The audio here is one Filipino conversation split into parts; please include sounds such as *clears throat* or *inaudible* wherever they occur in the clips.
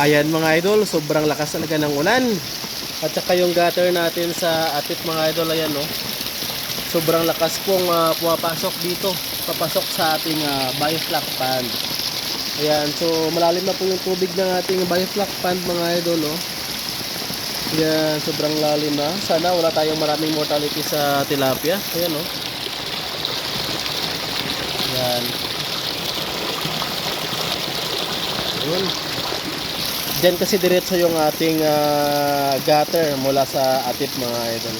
Ayan mga idol, sobrang lakas talaga ng ulan. At saka yung gutter natin sa atip mga idol, ayan no. Sobrang lakas pong ah, pumapasok dito. Papasok sa ating uh, bioflak pond. Ayan, so malalim na po yung tubig ng ating bioflak pond mga idol. Oh. Ayan, sobrang lalim na. Sana wala tayong maraming mortality sa tilapia. Ayan oh. Ayan. Yun. Diyan kasi diretso yung ating ah, gutter mula sa atip mga idol.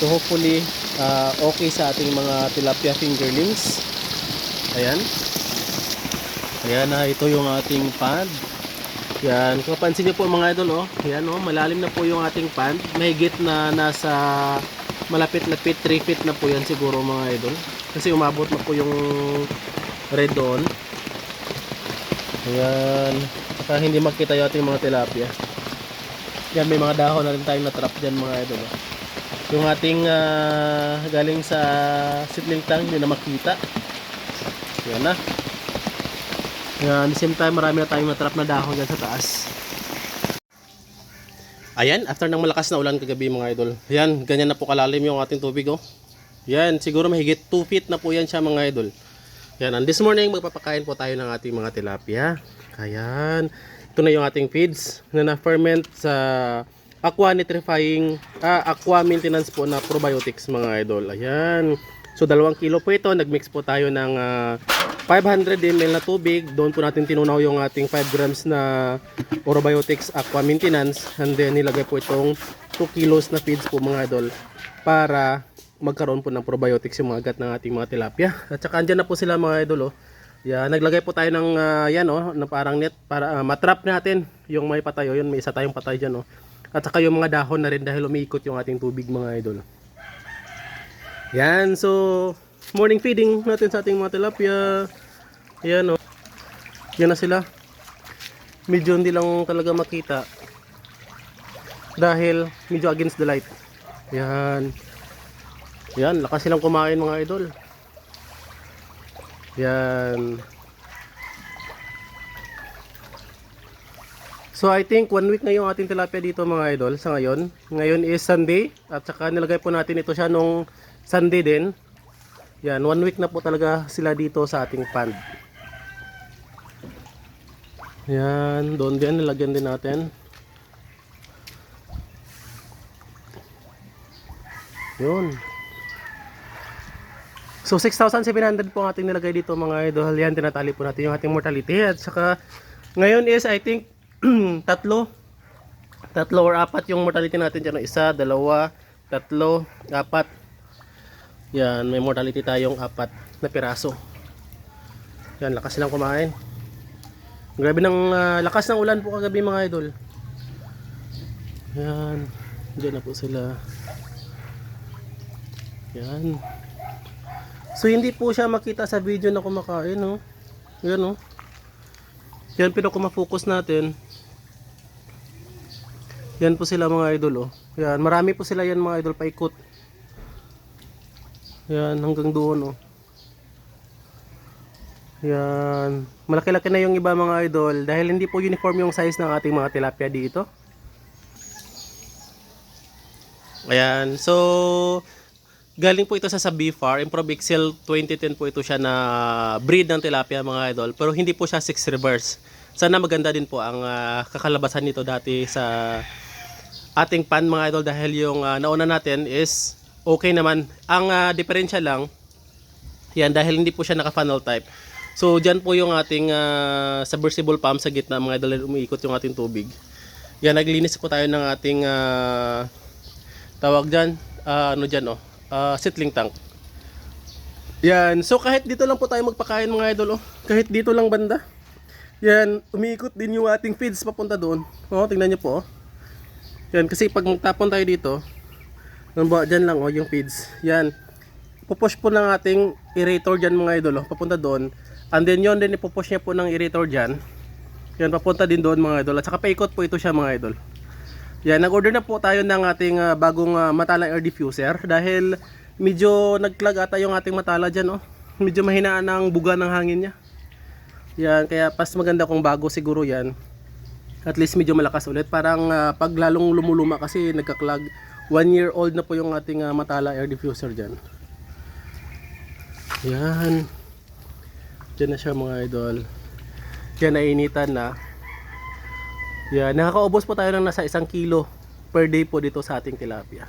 So hopefully ah, okay sa ating mga tilapia fingerlings. Ayan. Ayan na ito yung ating pond. Yan, kung pansin niyo po mga idol oh, ayan oh, malalim na po yung ating pond. Mahigit na nasa malapit-lapit 3 feet na po yan siguro mga idol. Kasi umabot na po yung red doon. Ayan. Saka hindi makita yung ating mga tilapia. Yan, may mga dahon na rin tayong na-trap dyan mga idol. oh. Yung ating ah, galing sa sitling tank, hindi na makita. Yan na. Yan, same time, marami na tayong na-trap na dahon dyan sa taas. Ayan, after ng malakas na ulan kagabi mga idol. Yan, ganyan na po kalalim yung ating tubig oh. Yan, siguro mahigit 2 feet na po yan siya mga idol. Yan, and this morning magpapakain po tayo ng ating mga tilapia. Ayan. Ito na yung ating feeds na na-ferment sa aqua nitrifying, ah, aqua maintenance po na probiotics mga idol. Ayan. So, dalawang kilo po ito. Nagmix po tayo ng ah, 500 ml na tubig. Doon po natin tinunaw yung ating 5 grams na probiotics aqua maintenance. And then, nilagay po itong 2 kilos na feeds po mga idol para magkaroon po ng probiotics yung mga agat ng ating mga tilapia. At saka andyan na po sila mga idol oh. Yan, naglagay po tayo ng ah, yan oh, na parang net para ah, matrap natin yung may patay oh. Yun, may isa tayong patay diyan oh. At saka yung mga dahon na rin dahil umiikot yung ating tubig mga idol. Yan, so morning feeding natin sa ating mga tilapia. Yan oh. Yan na sila. Medyo hindi lang talaga makita dahil medyo against the light. Yan. Yan, lakas silang kumain mga idol. Yan. So I think one week na yung ating tilapia dito mga idol sa ngayon. Ngayon is Sunday at saka nilagay po natin ito siya nung Sunday din. Yan, one week na po talaga sila dito sa ating pond. Yan, doon din nilagyan din natin. Yun. So 6,700 po ang ating nilagay dito mga idol. Yan, tinatali po natin yung ating mortality. At saka ngayon is I think *clears throat* tatlo. Tatlo or apat yung mortality natin dyan. Isa, dalawa, tatlo, apat. Yan, may mortality tayong apat na piraso. Yan, lakas silang kumain. Grabe ng ah, lakas ng ulan po kagabi mga idol. Yan, dyan na po sila. Yan. So hindi po siya makita sa video na kumakain, no? Yan, no? Yan, pero kung ma-focus natin, yan po sila mga idol, oh. Yan, marami po sila yan mga idol, paikot. Yan, hanggang doon, oh. Yan. Malaki-laki na yung iba mga idol dahil hindi po uniform yung size ng ating mga tilapia dito. Ayan. So, galing po ito sa sa Bifar. Improve Excel 2010 po ito siya na breed ng tilapia mga idol. Pero hindi po siya 6 reverse. Sana maganda din po ang ah, kakalabasan nito dati sa ating pan mga idol dahil yung ah, nauna natin is okay naman. Ang ah, diferensya lang, yan dahil hindi po siya naka-funnel type. So diyan po yung ating ah, submersible pump sa gitna mga idol umiikot yung ating tubig. Yan naglinis po tayo ng ating ah, tawag diyan ano diyan oh ah, settling tank. Yan. So kahit dito lang po tayo magpakain mga idol oh. Kahit dito lang banda. Yan, umiikot din yung ating feeds papunta doon. Oh, tingnan niyo po oh. Yan kasi pag tapon tayo dito, Namba, dyan lang oh, yung feeds. Yan. Pupush po ng ating aerator dyan mga idol, oh, papunta doon. And then yun din ipupush niya po ng aerator dyan. Yan, papunta din doon mga idol. At saka paikot po ito siya mga idol. Yan, nag-order na po tayo ng ating ah, bagong ah, matala air diffuser dahil medyo nagklag ata yung ating matala dyan, oh. Medyo mahinaan ang buga ng hangin niya. Yan, kaya pas maganda kung bago siguro yan. At least medyo malakas ulit. Parang ah, pag lalong lumuluma kasi nagka-clog. One year old na po yung ating ah, Matala air diffuser dyan. Yan. Diyan na siya mga idol. Yan, nainitan na. Yan, nakakaubos po tayo ng nasa isang kilo per day po dito sa ating tilapia.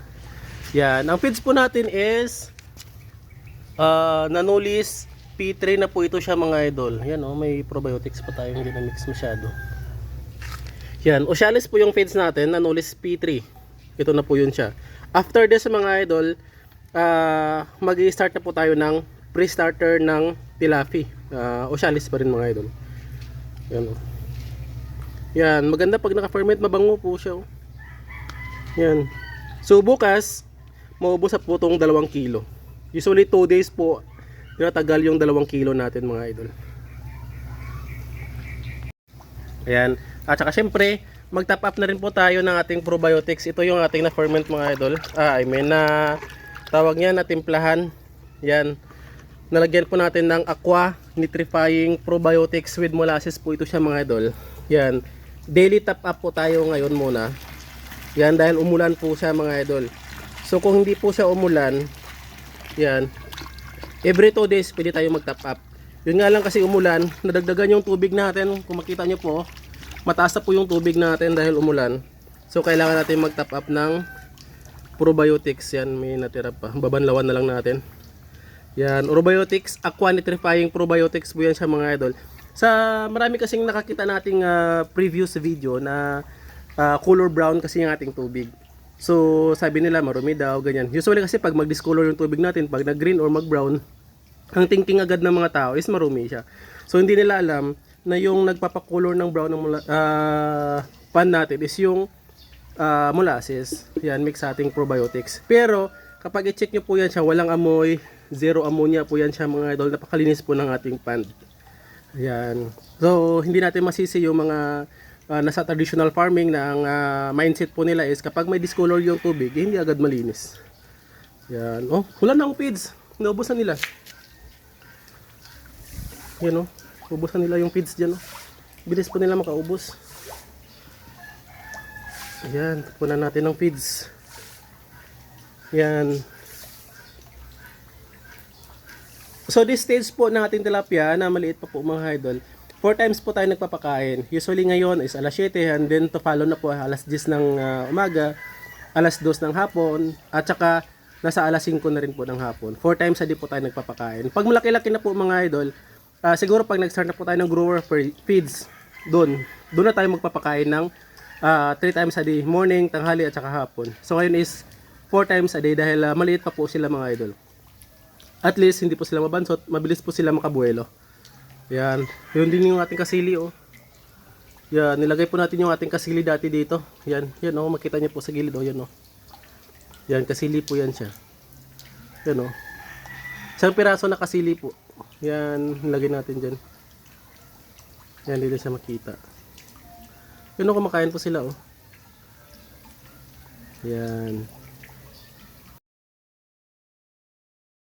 Yan, ang feeds po natin is uh, Nanulis P3 na po ito siya mga idol. Yan oh, may probiotics pa tayo hindi na-mix masyado. Yan, Ocealis po yung feeds natin, Nanulis P3. Ito na po yun siya. After this mga idol, uh, mag-start na po tayo ng pre-starter ng Tilafi. Uh, Ocealis pa rin mga idol. Yan oh. Yan, maganda pag naka-ferment, mabango po siya. Oh. Yan. So bukas, maubos sa po itong 2 kilo. Usually 2 days po, tinatagal yung 2 kilo natin mga idol. Ayan. At saka syempre, mag-top up na rin po tayo ng ating probiotics. Ito yung ating na-ferment mga idol. Ah, I mean na tawag niya na timplahan. Yan. Nalagyan po natin ng aqua nitrifying probiotics with molasses po ito siya mga idol. Yan. Daily top up po tayo ngayon muna. Yan dahil umulan po siya mga idol. So kung hindi po siya umulan, yan. Every 2 days pwede tayo mag-top up. Yun nga lang kasi umulan, nadagdagan yung tubig natin. Kung makita nyo po, mataas na po yung tubig natin dahil umulan. So kailangan natin mag-top up ng probiotics. Yan, may natira pa. Babanlawan na lang natin. Yan, probiotics, aqua nitrifying probiotics po yan siya mga idol. Sa marami kasing nakakita nating ah, previous video na ah, color brown kasi yung ating tubig. So, sabi nila marumi daw, ganyan. Usually kasi pag mag-discolor yung tubig natin, pag nag-green or mag-brown, ang thinking agad ng mga tao is marumi siya. So, hindi nila alam na yung nagpapakolor ng brown ng mula, ah, pan natin is yung ah, molasses. Yan, mix sa ating probiotics. Pero, kapag i-check nyo po yan siya, walang amoy, zero ammonia po yan siya mga idol. Napakalinis po ng ating pond. Ayan. So, hindi natin masisi yung mga ah, nasa traditional farming na ang ah, mindset po nila is kapag may discolor yung tubig, eh, hindi agad malinis. Yan. Oh, wala na ang feeds. Naubos na nila. Yan oh. Ubos na nila yung feeds dyan oh. Bilis po nila makaubos. Ayan. Punan natin ng feeds. Yan. So this stage po ng ating tilapia na maliit pa po mga idol, four times po tayo nagpapakain. Usually ngayon is alas 7 and then to follow na po alas 10 ng ah, umaga, alas 2 ng hapon, at saka nasa alas 5 na rin po ng hapon. Four times a day po tayo nagpapakain. Pag malaki-laki na po mga idol, ah, siguro pag nag-start na po tayo ng grower feeds, doon, doon na tayo magpapakain ng 3 times a day, morning, tanghali at saka hapon. So ngayon is 4 times a day dahil ah, maliit pa po sila mga idol at least hindi po sila mabansot, mabilis po sila makabuelo. Yan. Yun din yung ating kasili oh. Yan, nilagay po natin yung ating kasili dati dito. Yan, yan oh, makita niyo po sa gilid oh, yan oh. Yan, kasili po yan siya. Yan oh. Isang piraso na kasili po. Yan, nilagay natin diyan. Yan, dito siya makita. Yan oh, kumakain po sila oh. Yan.